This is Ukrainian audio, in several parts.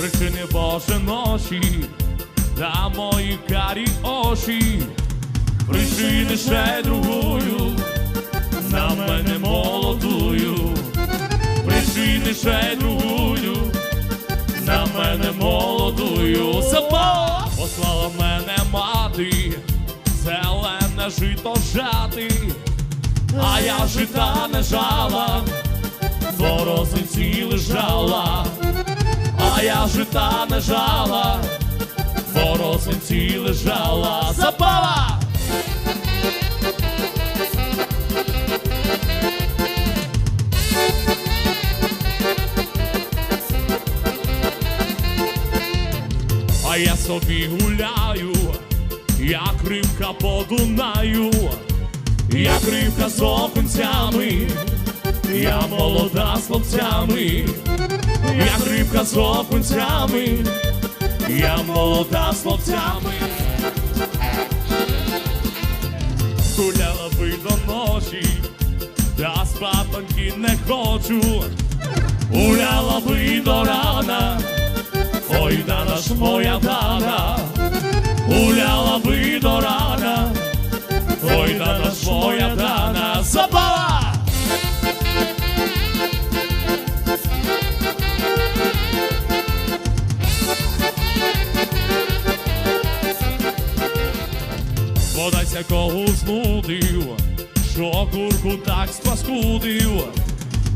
причини Боже ночі, та мої карі очі, причини ще другою, на мене молодую, причини ще другою, на мене молодую, Забава! послала мене мати, зелене жито жати, а я жита не жала, в розниці лежала, а я жита не жала, в розниці лежала, Забава! А я собі гуляю, як рибка по Дунаю, як рибка з окунцями, я молода з хлопцями, як рибка з окунцями, я молода з хлопцями. Гуляла би до ночі, та спатоньки не хочу, гуляла би до рана. Ой, дана ж моя дана, гуляла би Подайся кого знудив, що курку так спаскудив,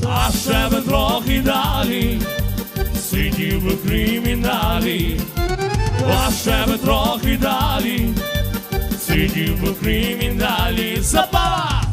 а ще би трохи далі сидів в криміналі, а ще би трохи далі, сидів в криміналі, забава!